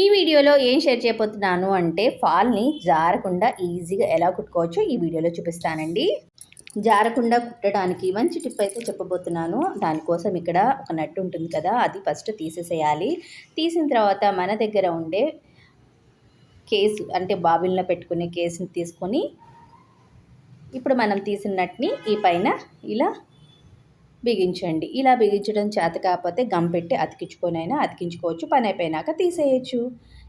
ఈ వీడియోలో ఏం షేర్ చేయబోతున్నాను అంటే ఫాల్ని జారకుండా ఈజీగా ఎలా కుట్టుకోవచ్చో ఈ వీడియోలో చూపిస్తానండి. జారకుండా కుట్టడానికి మంచి టిప్ అయితే చెప్పబోతున్నాను. దానికోసం ఇక్కడ ఒక నట్టు ఉంటుంది కదా అది ఫస్ట్ తీసేసేయాలి. తీసిన తర్వాత మన దగ్గర ఉండే కేసు అంటే బాబిల్లో పెట్టుకునే కేసుని తీసుకొని ఇప్పుడు మనం తీసిన నట్ని ఈ పైన ఇలా బిగించండి. ఇలా బిగించడం చేత కాకపోతే గమ్ పెట్టి అతికించుకొని అయినా అతికించుకోవచ్చు పని అయిపోయినాక తీసేయచ్చు.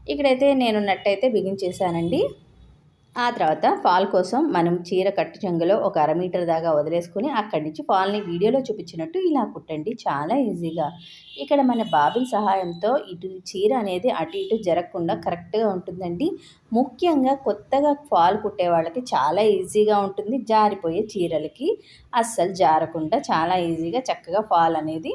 ఇక్కడైతే నేను నట్టయితే బిగించేసానండి ఆ తర్వాత ఫాల్ కోసం మనం చీర కట్టు చెంగులో ఒక అర మీటర్ దాకా వదిలేసుకుని అక్కడి నుంచి ఫాల్ని వీడియోలో చూపించినట్టు ఇలా కుట్టండి. చాలా ఈజీగా. ఇక్కడ మన బాబిల్ సహాయంతో ఇటు చీర అనేది అటు ఇటు జరగకుండా కరెక్ట్గా ఉంటుందండి. ముఖ్యంగా కొత్తగా ఫాల్ కుట్టే వాళ్ళకి చాలా ఈజీగా ఉంటుంది. జారిపోయే చీరలకి అస్సలు జారకుండా చాలా ఈజీగా చక్కగా ఫాల్ అనేది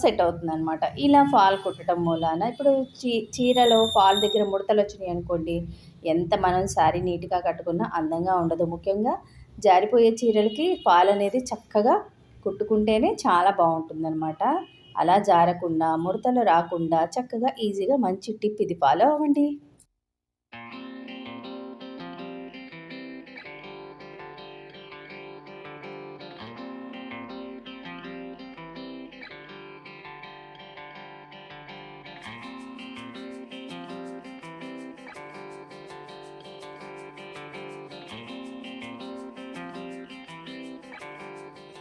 సెట్ అవుతుంది అనమాట ఇలా ఫాల్ కుట్టడం మూలాన ఇప్పుడు చీ చీరలో ఫాల్ దగ్గర ముడతలు వచ్చినాయి అనుకోండి ఎంత మనం శారీ నీట్గా కట్టుకున్నా అందంగా ఉండదు. ముఖ్యంగా జారిపోయే చీరలకి ఫాల్ అనేది చక్కగా కుట్టుకుంటేనే చాలా బాగుంటుందన్నమాట. అలా జారకుండా ముడతలు రాకుండా చక్కగా ఈజీగా మంచి టిప్ ఇది. ఫాలో అవ్వండి.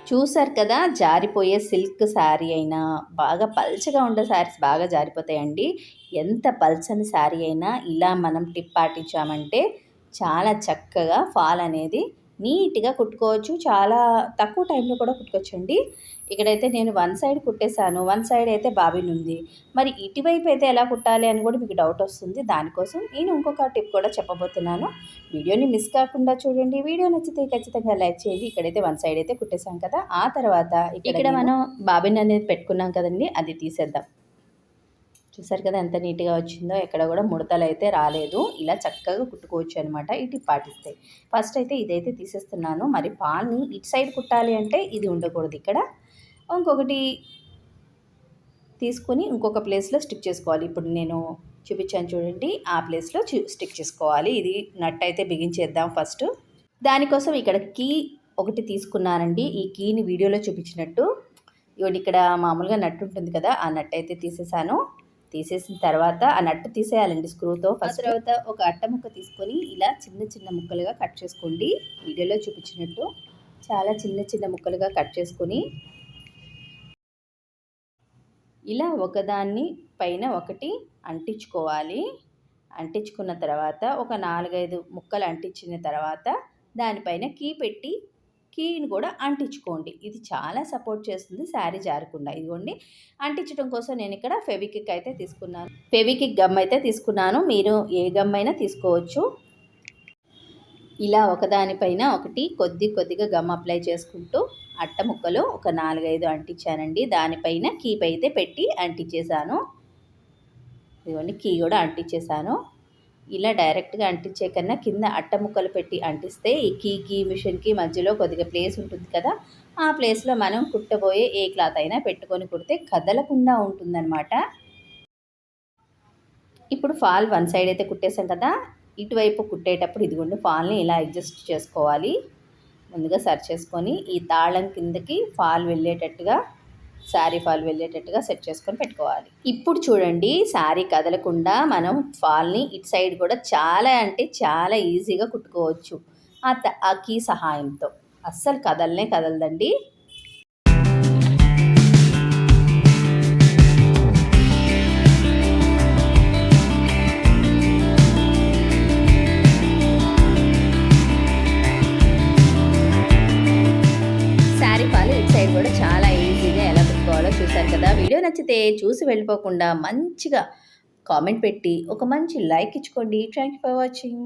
చూసారు కదా జారిపోయే సిల్క్ శారీ అయినా బాగా పల్చగా ఉండే శారీస్ బాగా జారిపోతాయండి. ఎంత పల్చని శారీ అయినా ఇలా మనం టిప్ పాటించామంటే చాలా చక్కగా ఫాల్ అనేది నీట్గా కుట్టుకోవచ్చు. చాలా తక్కువ టైంలో కూడా కుట్టుకోవచ్చండి. ఇక్కడైతే నేను వన్ సైడ్ కుట్టేశాను. వన్ సైడ్ అయితే బాబిన్ ఉంది. మరి ఇటువైపు అయితే ఎలా కుట్టాలి అని కూడా మీకు డౌట్ వస్తుంది. దానికోసం నేను ఇంకొక టిప్ కూడా చెప్పబోతున్నాను. వీడియోని మిస్ కాకుండా చూడండి. వీడియో నచ్చితే ఖచ్చితంగా లైక్ చేయండి. ఇక్కడైతే వన్ సైడ్ అయితే కుట్టేశాం కదా. ఆ తర్వాత ఇక్కడ మనం బాబిన్ అనేది పెట్టుకున్నాం కదండి. అది తీసేద్దాం. చూసారు కదా ఎంత నీట్గా వచ్చిందో ఎక్కడ కూడా ముడతలు అయితే రాలేదు. ఇలా చక్కగా కుట్టుకోవచ్చు అనమాట ఇటు పాటిస్తే. ఫస్ట్ అయితే ఇదైతే తీసేస్తున్నాను. మరి పాల్ని ఇటు సైడ్ కుట్టాలి అంటే ఇది ఉండకూడదు ఇక్కడ. ఇంకొకటి తీసుకొని ఇంకొక ప్లేస్లో స్టిక్ చేసుకోవాలి. ఇప్పుడు నేను చూపించాను చూడండి. ఆ ప్లేస్లో స్టిక్ చేసుకోవాలి. ఇది నట్ అయితే బిగించేద్దాం ఫస్ట్. దానికోసం ఇక్కడ కీ ఒకటి తీసుకున్నానండి. ఈ కీని వీడియోలో చూపించినట్టు. ఇవన్నీ ఇక్కడ మామూలుగా నట్టు ఉంటుంది కదా ఆ నట్ అయితే తీసేసాను. తీసేసిన తర్వాత ఆ నట్టు తీసేయాలండి స్క్రూతో ఫస్ట్. తర్వాత ఒక అట్ట ముక్క తీసుకొని ఇలా చిన్న చిన్న ముక్కలుగా కట్ చేసుకోండి. వీడియోలో చూపించినట్టు చాలా చిన్న చిన్న ముక్కలుగా కట్ చేసుకొని ఇలా ఒకదాన్ని పైన ఒకటి అంటించుకోవాలి. అంటించుకున్న తర్వాత ఒక నాలుగైదు ముక్కలు అంటించిన తర్వాత దానిపైన కీ పెట్టి కీని కూడా అంటించుకోండి. ఇది చాలా సపోర్ట్ చేస్తుంది శారీ జారకుండా. ఇదిగోండి అంటించడం కోసం నేను ఇక్కడ ఫెవికిక్ అయితే తీసుకున్నాను. ఫెవికిక్ గమ్ అయితే తీసుకున్నాను. మీరు ఏ గమ్ అయినా తీసుకోవచ్చు. ఇలా ఒకదానిపైన ఒకటి కొద్ది కొద్దిగా గమ్ అప్లై చేసుకుంటూ అట్ట ముక్కలు ఒక నాలుగైదు అంటించానండి. దానిపైన కీప్ అయితే పెట్టి అంటించేసాను ఇదిగోండి కీ కూడా అంటించేసాను ఇలా డైరెక్ట్గా అంటించే కన్నా కింద అట్ట ముక్కలు పెట్టి అంటిస్తే ఈ కీకి మిషన్కి మధ్యలో కొద్దిగా ప్లేస్ ఉంటుంది కదా ఆ ప్లేస్లో మనం కుట్టబోయే ఏ క్లాత్ అయినా పెట్టుకొని కుడితే కదలకుండా ఉంటుందన్నమాట. ఇప్పుడు ఫాల్ వన్ సైడ్ అయితే కుట్టేసాం కదా ఇటువైపు కుట్టేటప్పుడు ఇదిగోండి ఫాల్ని ఇలా అడ్జస్ట్ చేసుకోవాలి. ముందుగా సర్చ్ చేసుకొని ఈ తాళం కిందకి ఫాల్ వెళ్ళేటట్టుగా శారీ ఫాల్ వెళ్ళేటట్టుగా సెట్ చేసుకొని పెట్టుకోవాలి. ఇప్పుడు చూడండి శారీ కదలకుండా మనం ఫాల్ని ఇటు సైడ్ కూడా చాలా అంటే చాలా ఈజీగా కుట్టుకోవచ్చు. ఆ కీ సహాయంతో. అస్సలు కదలనే కదలదండి. నచ్చితే చూసి వెళ్ళిపోకుండా మంచిగా కామెంట్ పెట్టి ఒక మంచి లైక్ ఇచ్చుకోండి. Thank you for watching